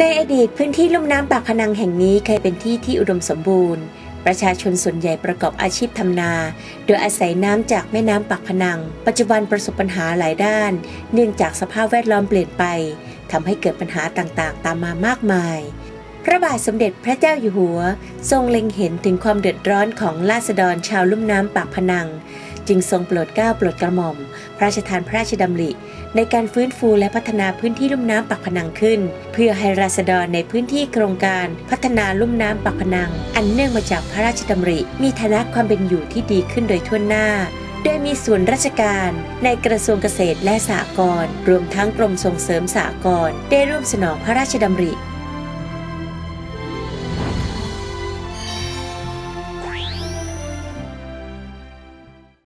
ในอดีตพื้นที่ลุ่มน้ำปากพนังแห่งนี้เคยเป็นที่ที่อุดมสมบูรณ์ ประชาชนส่วนใหญ่ประกอบอาชีพทำนา โดยอาศัยน้ำจากแม่น้ำปากพนัง ปัจจุบันประสบปัญหาหลายด้าน เนื่องจากสภาพแวดล้อมเปลี่ยนไปทำให้เกิดปัญหาต่างๆ ตามมามากมาย พระบาทสมเด็จพระเจ้าอยู่หัว ทรงเล็งเห็นถึงความเดือดร้อนของราษฎรชาวลุ่มน้ำปากพนัง จึงทรงโปรดเกล้าโปรดกระหม่อม พระราชทานพระราชดำริ ในการฟื้นฟูและพัฒนาพื้นที่ลุ่มน้ำปากพนังขึ้น เพื่อให้ราษฎรในพื้นที่โครงการพัฒนาลุ่มน้ำปากพนัง อันเนื่องมาจากพระราชดำริ มีฐานะความเป็นอยู่ที่ดีขึ้นโดยทั่วหน้าโดยมีส่วนราชการในกระทรวงเกษตรและสหกรณ์รวมทั้งกรมส่งเสริมสหกรณ์ได้ร่วมสนองพระราชดำริ